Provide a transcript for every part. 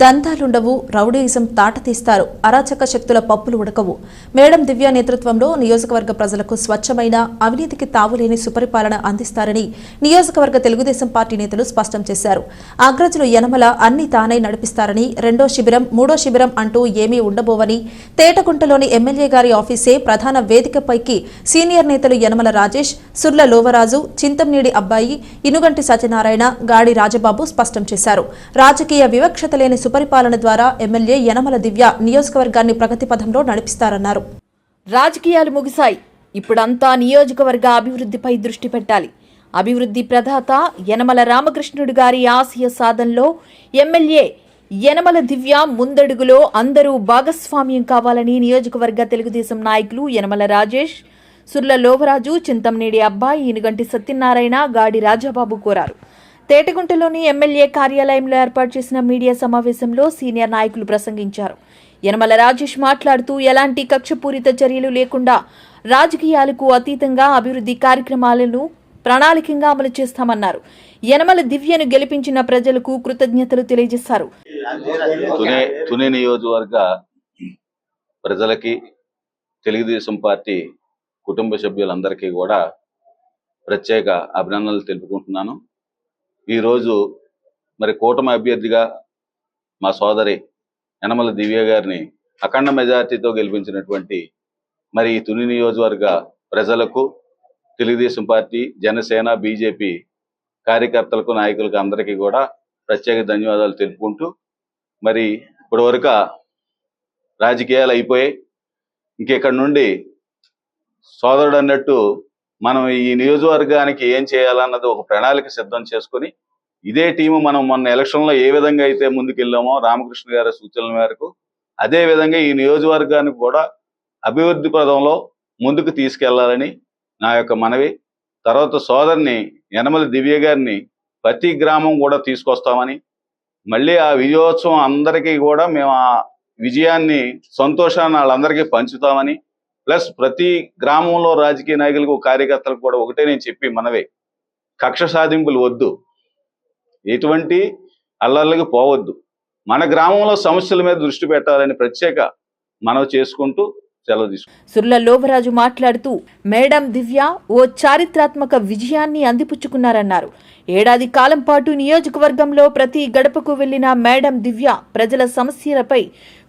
దంతాలుండవు rowdyism తాట తీస్తారు అరాచక శక్తుల పప్పులు ఉడకవు. మేడం దివ్య నేతృత్వంలో నియోజకవర్గ ప్రజలకు స్వచ్ఛమైన అవినీతికి తావులేని సుపరిపాలన అందిస్తారని నియోజకవర్గ తెలుగుదేశం పార్టీ నేతలు స్పష్టం చేశారు. అగ్రజులు యనమల అన్ని తానై నడిపిస్తారని రెండో శిబిరం మూడో శిబిరం అంటూ ఏమీ ఉండబోవని తేటగుంటలోని ఎమ్మెల్యే గారి ఆఫీసే ప్రధాన వేదికపైకి సీనియర్ నేతలు యనమల రాజేష్ సుర్ల లోవరాజు చింతంనేడి అబ్బాయి ఇనుగంటి సత్యనారాయణ గాడి రాజబాబు స్పష్టం చేశారు. రాజకీయ వివక్షత లేని సుపరిపాలన ద్వారా ఎమ్మెల్యే యనమల దివ్య నియోజకవర్గాన్ని ప్రగతి పథంలో నడిపిస్తారన్నారు. రాజకీయాలు ముగిశాయి. ఇప్పుడంతా నియోజకవర్గ అభివృద్ధిపై దృష్టి పెట్టాలి. అభివృద్ధి ప్రదాత యనమల రామకృష్ణుడు గారి ఆశయ సాధనలో ఎమ్మెల్యే యనమల దివ్య ముందడుగులో అందరూ భాగస్వామ్యం కావాలని నియోజకవర్గ తెలుగుదేశం నాయకులు యనమల రాజేష్ సుర్ల లోవరాజు చింతంనేడి అబ్బాయి ఇనుగంటి సత్యనారాయణ గాడి రాజాబాబు కోరారు. తేటగుంటలోని ఎమ్మెల్యే కార్యాలయంలో ఏర్పాటు చేసిన మీడియా సమావేశంలో సీనియర్ నాయకులు ప్రసంగించారు. యనమల రాజేష్ మాట్లాడుతూ ఎలాంటి కక్షపూరిత చర్యలు లేకుండా రాజకీయాలకు అతీతంగా అభివృద్ధి కార్యక్రమాలను ప్రణాళికంగా అమలు చేస్తామన్నారు. యనమల దివ్యను గెలిపించిన ప్రజలకు కృతజ్ఞతలు తెలియజేశారు. తునే నియోజకవర్గ ప్రజలకి తెలుగుదేశం పార్టీ కుటుంబ సభ్యులందరికీ కూడా ప్రత్యేక అభినందనలు తెలుపుకుంటున్నాను. ఈరోజు మరి కూటమి అభ్యర్థిగా మా సోదరి యనమల దివ్య గారిని అఖండ మెజార్టీతో గెలిపించినటువంటి మరి ఈ తుని నియోజకవర్గ ప్రజలకు తెలుగుదేశం పార్టీ జనసేన బీజేపీ కార్యకర్తలకు నాయకులకు అందరికీ కూడా ప్రత్యేక ధన్యవాదాలు తెలుపుకుంటూ మరి ఇప్పటివరకు రాజకీయాలు అయిపోయాయి. ఇంకెక్కడి నుండి సోదరుడు అన్నట్టు మనం ఈ నియోజకవర్గానికి ఏం చేయాలన్నది ఒక ప్రణాళిక సిద్ధం చేసుకొని ఇదే టీము మనం మొన్న ఎలక్షన్లో ఏ విధంగా అయితే ముందుకెళ్ళామో రామకృష్ణ గారి సూచనల మేరకు అదే విధంగా ఈ నియోజకవర్గానికి కూడా అభివృద్ధి పదంలో ముందుకు తీసుకెళ్ళాలని నా యొక్క మనవి. తర్వాత సోదరిని యనమల దివ్య గారిని ప్రతి గ్రామం కూడా తీసుకొస్తామని మళ్ళీ ఆ విజయోత్సవం అందరికీ కూడా మేము ఆ విజయాన్ని సంతోషాన్ని వాళ్ళందరికీ పంచుతామని ప్లస్ ప్రతి గ్రామంలో రాజకీయ నాయకులకు కార్యకర్తలకు కూడా ఒకటే నేను చెప్పి మనవే. కక్ష సాధింపులు వద్దు. ఎటువంటి అల్లర్లకి పోవద్దు. మన గ్రామంలో సమస్యల మీద దృష్టి పెట్టాలని ప్రత్యేక మనవి చేసుకుంటూ సెలవు తీసుకు సుర్ల లోభరాజు మాట్లాడుతూ మేడం దివ్య ఓ చారిత్రాత్మక విజయాన్ని అందిపుచ్చుకున్నారన్నారు. ఏడాది కాలం పాటు నియోజకవర్గంలో ప్రతి గడపకు వెళ్ళిన మేడం దివ్య ప్రజల సమస్యలపై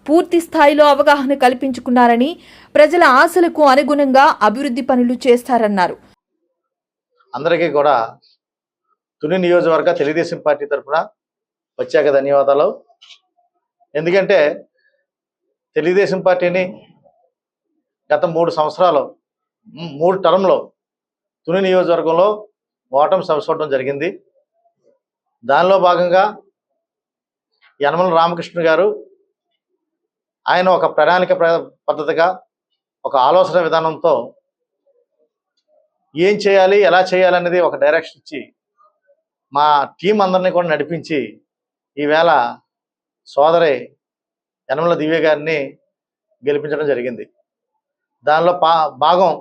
పూర్తి స్థాయిలో అవగాహన కల్పించుకున్నారని ప్రజల ఆశలకు అనుగుణంగా అభివృద్ధి పనులు చేస్తారన్నారు. అందరికీ కూడా తుని నియోజకవర్గ తెలుగుదేశం పార్టీ తరఫున వచ్చాక ధన్యవాదాలు. ఎందుకంటే తెలుగుదేశం పార్టీని గత మూడు సంవత్సరాలు మూడు టర్మ్లో తుని నియోజకవర్గంలో ఓటమి సవసుకోవడం జరిగింది. దానిలో భాగంగా యనమల రామకృష్ణ గారు ఆయన ఒక ప్రణాళిక ప్ర- పద్ధతిగా ఒక ఆలోచన విధానంతో ఏం చేయాలి ఎలా చేయాలి అనేది ఒక డైరెక్షన్ ఇచ్చి మా టీం అందరినీ కూడా నడిపించి ఈవేళ సోదరి యనమల దివ్య గారిని గెలిపించడం జరిగింది. దానిలో పా భాగం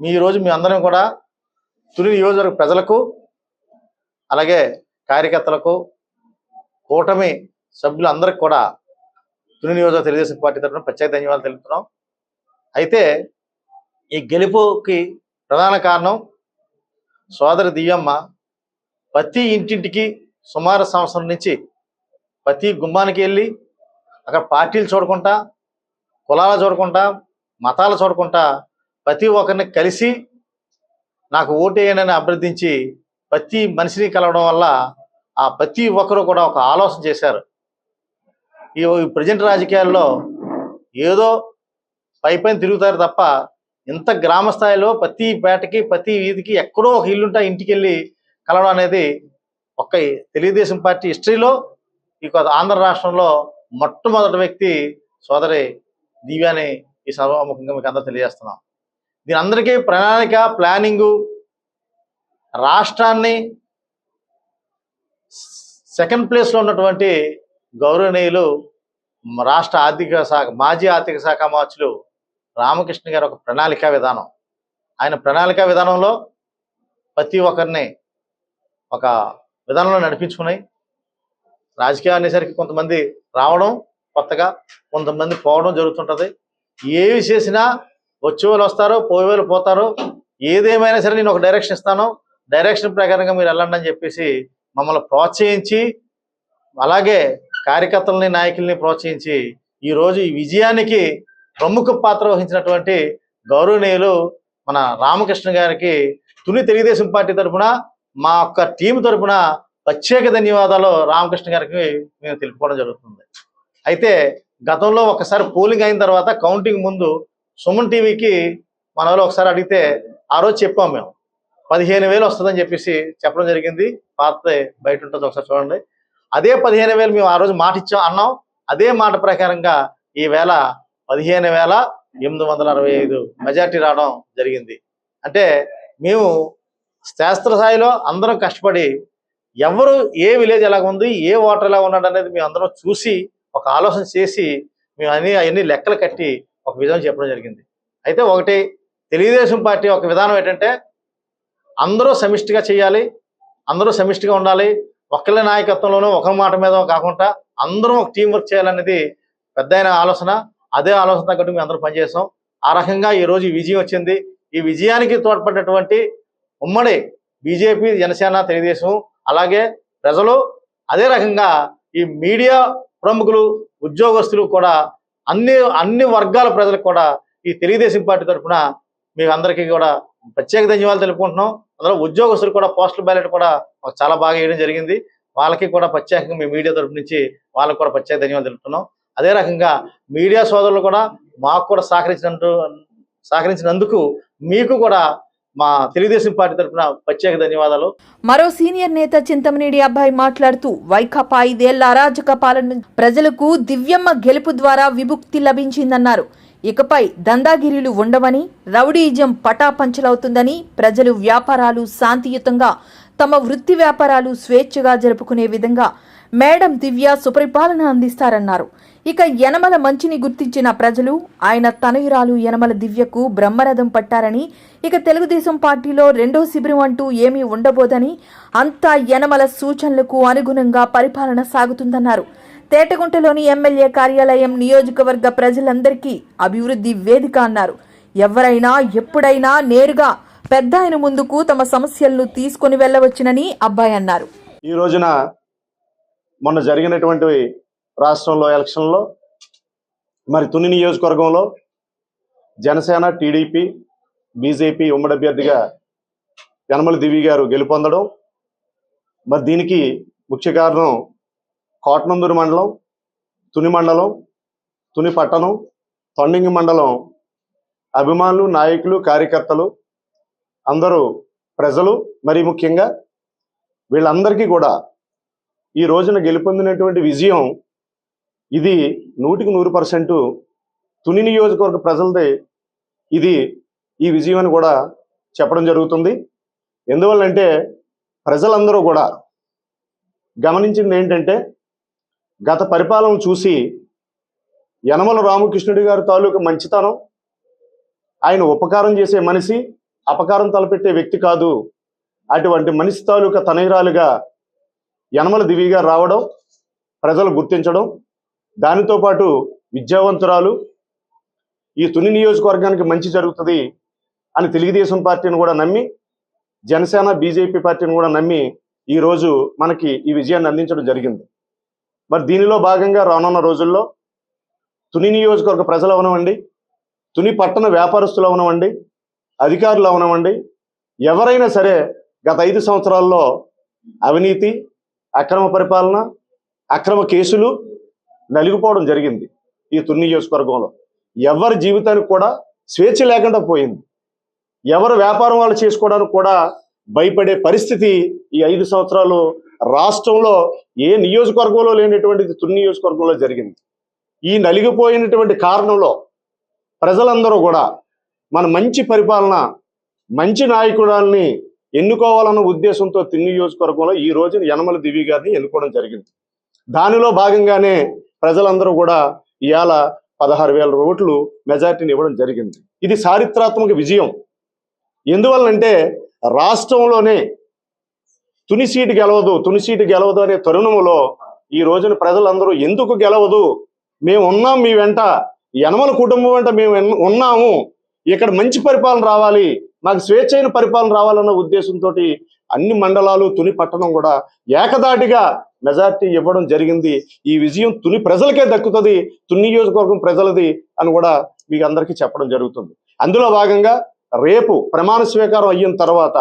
మీ రోజు మీ అందరం కూడా తుని నియోజకవర్గ ప్రజలకు అలాగే కార్యకర్తలకు కూటమి సభ్యులందరికీ కూడా తుని నియోజకవర్గ తెలుగుదేశం పార్టీ తరఫున ప్రత్యేక ధన్యవాదాలు తెలుపుతున్నాం. అయితే ఈ గెలుపుకి ప్రధాన కారణం సోదరి దివ్యమ్మ ప్రతి ఇంటింటికి సుమారు సంవత్సరం నుంచి ప్రతి గుమ్మానికి వెళ్ళి అక్కడ పార్టీలు చూడకుండా కులాలు చూడకుండా మతాలు చూడకుండా ప్రతి ఒక్కరిని కలిసి నాకు ఓటేయనని అభ్యర్థించి ప్రతి మనిషిని కలవడం వల్ల ఆ ప్రతి ఒక్కరూ కూడా ఒక ఆలోచన చేశారు. ఈ ప్రజెంట్ రాజకీయాల్లో ఏదో పై పైన తిరుగుతారు తప్ప ఇంత గ్రామ స్థాయిలో ప్రతి పేటకి ప్రతి వీధికి ఎక్కడో ఒక ఇల్లుంటా ఇంటికి వెళ్ళి కలవడం అనేది ఒక్క తెలుగుదేశం పార్టీ హిస్టరీలో ఈ కొత్త ఆంధ్ర రాష్ట్రంలో మొట్టమొదటి వ్యక్తి సోదరి దివ్యాని ఈ సభాముఖంగా మీకు అందరూ తెలియజేస్తున్నాం. దీని అందరికీ ప్రణాళిక ప్లానింగు రాష్ట్రాన్ని సెకండ్ ప్లేస్లో ఉన్నటువంటి గౌరవనీయులు రాష్ట్ర ఆర్థిక శాఖ మాజీ ఆర్థిక శాఖ మార్చులు రామకృష్ణ గారు ఒక ప్రణాళికా విధానం. ఆయన ప్రణాళికా విధానంలో ప్రతి ఒక్కరిని ఒక విధానంలో నడిపించుకున్నాయి. రాజకీయం అనేసరికి కొంతమంది రావడం కొత్తగా కొంతమంది పోవడం జరుగుతుంటుంది. ఏవి చేసినా వచ్చే వాళ్ళు వస్తారు పోయేవాళ్ళు పోతారు ఏదేమైనా సరే నేను ఒక డైరెక్షన్ ఇస్తాను. డైరెక్షన్ ప్రకారంగా మీరు వెళ్ళండి అని చెప్పేసి మమ్మల్ని ప్రోత్సహించి అలాగే కార్యకర్తలని నాయకుల్ని ప్రోత్సహించి ఈరోజు ఈ విజయానికి ప్రముఖ పాత్ర వహించినటువంటి గౌరవనీయులు మన రామకృష్ణ గారికి తుని తెలుగుదేశం పార్టీ తరఫున మా యొక్క టీం తరఫున ప్రత్యేక ధన్యవాదాలు రామకృష్ణ గారికి మేము తెలుపుకోవడం జరుగుతుంది. అయితే గతంలో ఒకసారి పోలింగ్ అయిన తర్వాత కౌంటింగ్ ముందు సుమన్ టీవీకి మన ఒకసారి అడిగితే ఆ రోజు చెప్పాం మేము. పదిహేను వేలు వస్తుందని చెప్పేసి చెప్పడం జరిగింది. పాత బయట ఉంటుంది ఒకసారి చూడండి. అదే పదిహేను వేలు మేము ఆ రోజు మాట ఇచ్చాం అన్నాం. అదే మాట ప్రకారంగా ఈ పదిహేను వేల ఎనిమిది వందల అరవై ఐదు మెజార్టీ రావడం జరిగింది. అంటే మేము శాస్త్ర స్థాయిలో అందరం కష్టపడి ఎవరు ఏ విలేజ్ ఎలాగ ఉంది ఏ ఓటర్ ఎలా ఉన్నాడు అనేది మేము అందరం చూసి ఒక ఆలోచన చేసి మేము అన్ని అవన్నీ లెక్కలు కట్టి ఒక విధానం చెప్పడం జరిగింది. అయితే ఒకటి తెలుగుదేశం పార్టీ ఒక విధానం ఏంటంటే అందరూ సమిష్టిగా చేయాలి అందరూ సమిష్టిగా ఉండాలి ఒకళ్ళ నాయకత్వంలోనూ ఒకరి మాట మీద కాకుండా అందరం ఒక టీం వర్క్ చేయాలనేది పెద్ద ఆలోచన. అదే ఆలోచన తగ్గట్టు మేము అందరూ పనిచేసాం ఆ రకంగా ఈ రోజు విజయం వచ్చింది. ఈ విజయానికి తోడ్పడినటువంటి ఉమ్మడి బీజేపీ జనసేన తెలుగుదేశం అలాగే ప్రజలు అదే రకంగా ఈ మీడియా ప్రముఖులు ఉద్యోగస్తులు కూడా అన్ని అన్ని వర్గాల ప్రజలకు కూడా ఈ తెలుగుదేశం పార్టీ తరఫున మీకు అందరికీ కూడా ప్రత్యేక ధన్యవాదాలు తెలుపుకుంటున్నాం. అందులో ఉద్యోగస్తులు కూడా పోస్టల్ బ్యాలెట్ కూడా చాలా బాగా వేయడం జరిగింది. వాళ్ళకి కూడా ప్రత్యేకంగా మీ మీడియా తరపు నుంచి వాళ్ళకి కూడా ప్రత్యేక ధన్యవాదాలు తెలుపుతున్నాం. అదే రకంగా మీడియా సోదరులు కూడా మాకు కూడా సహకరించినట్టు సహకరించినందుకు మీకు కూడా మా తెలుగుదేశం పార్టీ తరఫున ప్రత్యేక ధన్యవాదాలు. మరో సీనియర్ నేత చింతమనేడి అబ్బాయి మాట్లాడుతూ వైకాపా ఐదేళ్ళ అరాజక పాలన నుంచి ప్రజలకు దివ్యమ్మ గెలుపు ద్వారా విముక్తి లభించిందన్నారు. ఇకపై దందాగిరీలు ఉండవని రౌడీయిజం పటాపంచలవుతుందని ప్రజలు వ్యాపారాలు శాంతియుతంగా తమ వృత్తి వ్యాపారాలు స్వేచ్ఛగా జరుపుకునే విధంగా మేడం దివ్య సుపరిపాలన అందిస్తారన్నారు. ఇక యనమల మంచిని గుర్తించిన ప్రజలు ఆయన తనయురాలు యనమల దివ్యకు బ్రహ్మరథం పట్టారని ఇక తెలుగుదేశం పార్టీలో రెండో శిబిరం అంటూ ఏమీ ఉండబోదని అంతా యనమల సూచనలకు అనుగుణంగా పరిపాలన సాగుతుందన్నారు. తేటగుంటలోని ఎమ్మెల్యే కార్యాలయం నియోజకవర్గ ప్రజలందరికీ అభివృద్ధి వేదిక అన్నారు. ఎవరైనా ఎప్పుడైనా నేరుగా పెద్ద ఆయన ముందుకు తమ సమస్యలను తీసుకొని వెళ్ళవచ్చునని అబ్బాయి అన్నారు. ఈ రోజున మొన్న జరిగినటువంటి రాష్ట్రంలో ఎలక్షన్లో మరి తుని నియోజకవర్గంలో జనసేన టీడీపీ బీజేపీ ఉమ్మడి అభ్యర్థిగా యనమల దివి గారు గెలుపొందడం మరి దీనికి ముఖ్య కారణం కోటనందూరు మండలం తుని మండలం తుని పట్టణం తొండింగి మండలం అభిమానులు నాయకులు కార్యకర్తలు అందరూ ప్రజలు మరి ముఖ్యంగా వీళ్ళందరికీ కూడా ఈ రోజున గెలుపొందినటువంటి విజయం ఇది నూటికి నూరు పర్సెంట్ తుని నియోజకవర్గ ప్రజలదే ఇది ఈ విజయం అని కూడా చెప్పడం జరుగుతుంది. ఎందువల్లంటే ప్రజలందరూ కూడా గమనించింది ఏంటంటే గత పరిపాలన చూసి యనమల రామకృష్ణుడి గారి తాలూకు మంచితనం ఆయన ఉపకారం చేసే మనిషి అపకారం తలపెట్టే వ్యక్తి కాదు. అటువంటి మనిషి తాలూకా తనయురాలుగా యనమల దివిగా రావడం ప్రజలు గుర్తించడం దానితో పాటు విద్యావంతురాలు ఈ తుని నియోజకవర్గానికి మంచి జరుగుతుంది అని తెలుగుదేశం పార్టీని కూడా నమ్మి జనసేన బీజేపీ పార్టీని కూడా నమ్మి ఈ రోజు మనకి ఈ విజయాన్ని అందించడం జరిగింది. మరి దీనిలో భాగంగా రానున్న రోజుల్లో తుని నియోజకవర్గ ప్రజలు అవనవండి తుని పట్టణ వ్యాపారస్తులు అవనవండి అధికారులు అవనవండి ఎవరైనా సరే గత ఐదు సంవత్సరాల్లో అవినీతి అక్రమ పరిపాలన అక్రమ కేసులు నలిగిపోవడం జరిగింది ఈ తుని నియోజకవర్గంలో. ఎవరి జీవితానికి కూడా స్వేచ్ఛ లేకుండా పోయింది. ఎవరు వ్యాపారం వాళ్ళు చేసుకోవడానికి కూడా భయపడే పరిస్థితి ఈ ఐదు సంవత్సరాలు రాష్ట్రంలో ఏ నియోజకవర్గంలో లేనటువంటిది తుని నియోజకవర్గంలో జరిగింది. ఈ నలిగిపోయినటువంటి కారణంలో ప్రజలందరూ కూడా మన మంచి పరిపాలన మంచి నాయకుడాల్ని ఎన్నుకోవాలన్న ఉద్దేశంతో తిన్ని నియోజకవర్గంలో ఈ రోజున యనమల దివి గారిని ఎన్నుకోవడం జరిగింది. దానిలో భాగంగానే ప్రజలందరూ కూడా ఇవాళ పదహారు వేల ఓట్లు మెజార్టీని ఇవ్వడం జరిగింది. ఇది చారిత్రాత్మక విజయం. ఎందువల్లంటే రాష్ట్రంలోనే తుని సీటు గెలవదు తుని సీటు గెలవదు అనే తరుణంలో ఈ రోజున ప్రజలందరూ ఎందుకు గెలవదు? మేము ఉన్నాం మీ వెంట యనమల కుటుంబం వెంట మేము ఎన్- ఉన్నాము. ఇక్కడ మంచి పరిపాలన రావాలి మాకు స్వేచ్ఛైన పరిపాలన రావాలన్న ఉద్దేశంతో అన్ని మండలాలు తుని పట్టణం కూడా ఏకదాటిగా మెజార్టీ ఇవ్వడం జరిగింది. ఈ విజయం తుని ప్రజలకే దక్కుతుంది తుని నియోజకవర్గం ప్రజలది అని కూడా మీకు అందరికీ చెప్పడం జరుగుతుంది. అందులో భాగంగా రేపు ప్రమాణ స్వీకారం అయిన తర్వాత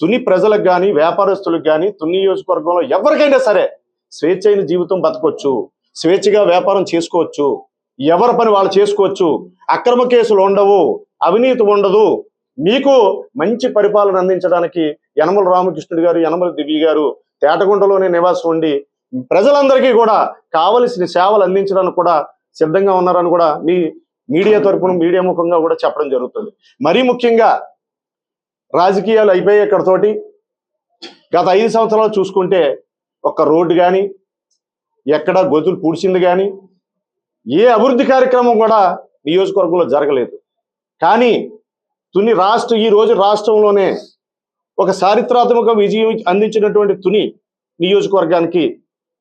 తుని ప్రజలకు కానీ వ్యాపారస్తులకు కానీ తుని నియోజకవర్గంలో ఎవరికైనా సరే స్వేచ్ఛైన జీవితం బతకొచ్చు స్వేచ్ఛగా వ్యాపారం చేసుకోవచ్చు ఎవరి పని వాళ్ళు చేసుకోవచ్చు అక్రమ కేసులు ఉండవు అవినీతి ఉండదు మీకు మంచి పరిపాలన అందించడానికి యనమల రామకృష్ణుడు గారు యనమల దివ్య గారు తేటగుంటలోనే నివాసం ఉండి ప్రజలందరికీ కూడా కావలసిన సేవలు అందించడానికి కూడా సిద్ధంగా ఉన్నారని కూడా మీ మీడియా తరపున మీడియా ముఖంగా కూడా చెప్పడం జరుగుతుంది. మరీ ముఖ్యంగా రాజకీయాలు అయిపోయాయి ఇక్కడతోటి. గత ఐదు సంవత్సరాలు చూసుకుంటే ఒక్క రోడ్డు కానీ ఎక్కడ గొంతులు పూడ్చింది కానీ ఏ అభివృద్ధి కార్యక్రమం కూడా నియోజకవర్గంలో జరగలేదు. కానీ తుని రాష్ట్ర ఈ రోజు రాష్ట్రంలోనే ఒక చారిత్రాత్మక విజయం అందించినటువంటి తుని నియోజకవర్గానికి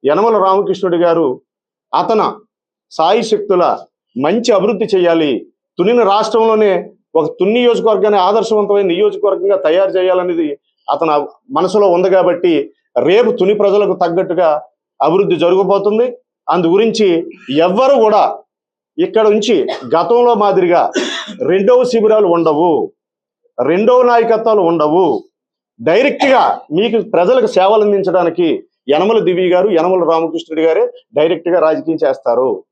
యనమల రామకృష్ణుడి గారు అతన సాయి శక్తుల మంచి అభివృద్ధి చేయాలి. తునిని రాష్ట్రంలోనే ఒక తుని నియోజకవర్గాన్ని ఆదర్శవంతమైన నియోజకవర్గంగా తయారు చేయాలనేది అతను మనసులో ఉంది కాబట్టి రేపు తుని ప్రజలకు తగ్గట్టుగా అభివృద్ధి జరగబోతుంది. అందు గురించి ఎవ్వరు కూడా ఇక్కడ నుంచి గతంలో మాదిరిగా రెండవ శిబిరాలు ఉండవు. రెండవ నాయకత్వాలు ఉండవు. డైరెక్ట్గా మీకు ప్రజలకు సేవలు అందించడానికి యనమల దివి గారు యనమల రామకృష్ణుడి గారే డైరెక్ట్గా రాజకీయం చేస్తారు.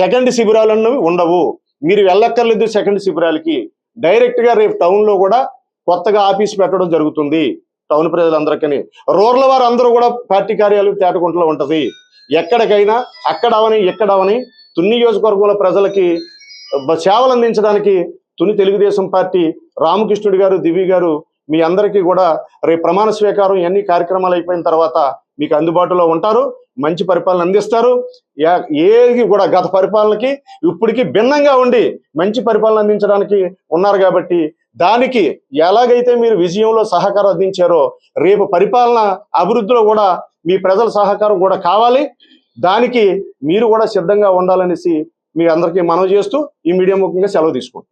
సెకండ్ శిబిరాలు అన్నవి ఉండవు. మీరు వెళ్ళక్కర్లేదు సెకండ్ శిబిరాలకి. డైరెక్ట్గా రేపు టౌన్లో కూడా కొత్తగా ఆఫీస్ పెట్టడం జరుగుతుంది. టౌన్ ప్రజలందరికీ రూరల్ వారు అందరూ కూడా పార్టీ కార్యాలయం తేటకుంటలో ఉంటది. ఎక్కడికైనా అక్కడ అవని ఎక్కడ అవని తుని నియోజకవర్గంలో ప్రజలకి సేవలు అందించడానికి తుని తెలుగుదేశం పార్టీ రామకృష్ణుడి గారు దివి గారు మీ అందరికీ కూడా రేపు ప్రమాణ స్వీకారం ఎన్ని కార్యక్రమాలు అయిపోయిన తర్వాత మీకు అందుబాటులో ఉంటారు. మంచి పరిపాలన అందిస్తారు. యా- ఏది కూడా గత పరిపాలనకి ఇప్పటికి భిన్నంగా ఉండి మంచి పరిపాలన అందించడానికి ఉన్నారు కాబట్టి దానికి ఎలాగైతే మీరు విజయంలో సహకారం అందించారో రేపు పరిపాలన అభివృద్ధిలో కూడా మీ ప్రజల సహకారం కూడా కావాలి. దానికి మీరు కూడా సిద్ధంగా ఉండాలనేసి మీ అందరికీ మనవి చేస్తూ ఈ మీడియా ముఖ్యంగా సెలవు తీసుకుంటాం